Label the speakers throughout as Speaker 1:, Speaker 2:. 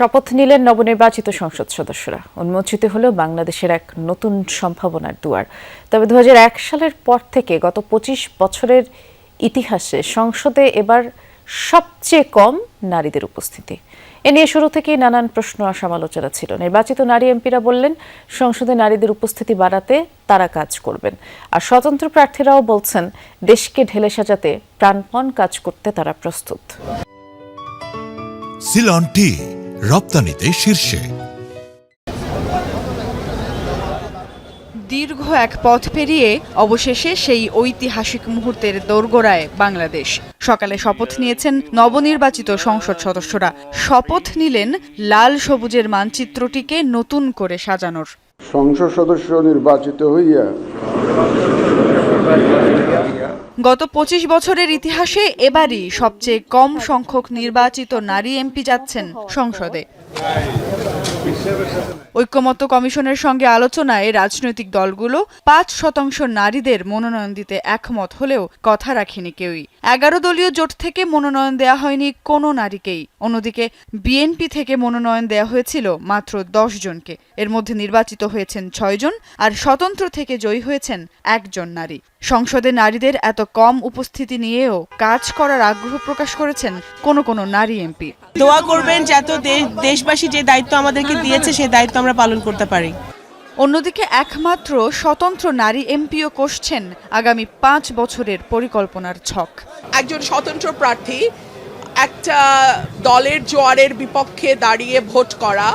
Speaker 1: শপথ নিলেন নবনির্বাচিত সংসদ সদস্যরা। উন্মোচিত হলো বাংলাদেশের এক নতুন সম্ভাবনার দুয়ার। তবে দু হাজার এক সালের পর থেকে গত পঁচিশ বছরের ইতিহাসে সংসদে এবার সবচেয়ে কম নারীদের উপস্থিতি। এ নিয়ে শুরু থেকেই নানান প্রশ্ন আর সমালোচনা ছিল। নির্বাচিত নারী এমপিরা বললেন, সংসদে নারীদের উপস্থিতি বাড়াতে তারা কাজ করবেন। আর স্বতন্ত্র প্রার্থীরাও বলছেন, দেশকে ঢেলে সাজাতে প্রাণপণ কাজ করতে তারা প্রস্তুত।
Speaker 2: সিলন টি রপ্তানিতে শীর্ষে।
Speaker 3: দীর্ঘ এক পথ পেরিয়ে অবশেষে সেই ঐতিহাসিক মুহূর্তের দোরগোড়ায় বাংলাদেশ। সকালে শপথ নিয়েছেন নবনির্বাচিত সংসদ সদস্যরা। শপথ নিলেন লাল সবুজের মানচিত্রটিকে নতুন করে সাজানোর।
Speaker 4: সংসদ সদস্য নির্বাচিত হইয়া
Speaker 3: গত পঁচিশ বছরের ইতিহাসে এবারই সবচেয়ে কম সংখ্যক নির্বাচিত নারী এমপি যাচ্ছেন সংসদে। ঐক্যমত্য কমিশনের সঙ্গে আলোচনায় রাজনৈতিক দলগুলো পাঁচ শতাংশ নারীদের মনোনয়ন দিতে একমত হলেও কথা রাখেনি কেউই। এগারো দলীয় জোট থেকে মনোনয়ন দেয়া হয়নি কোনো নারীকেই। অন্যদিকে বিএনপি থেকে মনোনয়ন দেয়া হয়েছিল মাত্র দশ জনকে। এর মধ্যে নির্বাচিত হয়েছেন ছয়জন আর স্বতন্ত্র থেকে জয়ী হয়েছেন একজন নারী। সংসদে নারীদের এত কম উপস্থিতি নিয়েও কাজ করার আগ্রহ প্রকাশ করেছেন কোনো কোনো নারী এমপি।
Speaker 5: দোয়া করবেন যাতে দেশবাসী যে দায়িত্ব আমাদেরকে দিয়েছে সেই দায়িত্ব আমরা পালন করতে পারি।
Speaker 3: অন্যদিকে একমাত্র স্বতন্ত্র নারী এমপিও কষছেন আগামী পাঁচ বছরের পরিকল্পনার ছক।
Speaker 6: একজন স্বতন্ত্র প্রার্থী একটা দলের জোয়ারের বিপক্ষে দাঁড়িয়ে ভোট করা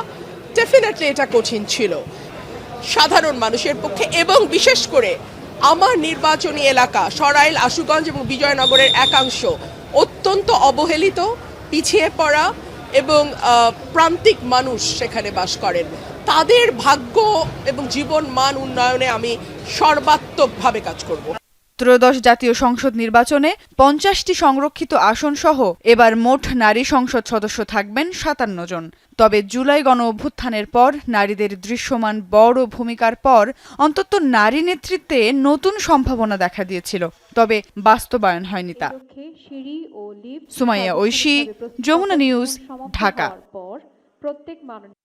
Speaker 6: ডেফিনেটলি এটা কঠিন ছিল। সাধারণ মানুষের পক্ষে এবং বিশেষ করে আমার নির্বাচনী এলাকা সরাইল আশুগঞ্জ এবং বিজয়নগরের একাংশ অত্যন্ত অবহেলিত পিছিয়ে পড়া এবং প্রান্তিক মানুষ সেখানে বাস করেন। তাদের ভাগ্য এবং জীবন মান উন্নয়নে আমি সর্বাত্মকভাবে কাজ করব।
Speaker 3: ত্রয়োদশ জাতীয় সংসদ নির্বাচনে পঞ্চাশটি সংরক্ষিত আসন সহ এবার মোট নারী সংসদ সদস্য থাকবেন সাতান্ন জন। তবে জুলাই গণ অভ্যুত্থানের পর নারীদের দৃশ্যমান বড় ভূমিকার পর অন্তত নারী নেতৃত্বে নতুন সম্ভাবনা দেখা দিয়েছিল। তবে বাস্তবায়ন হয়নি তা। সুমাইয়া ঐশী, যমুনা নিউজ, ঢাকা।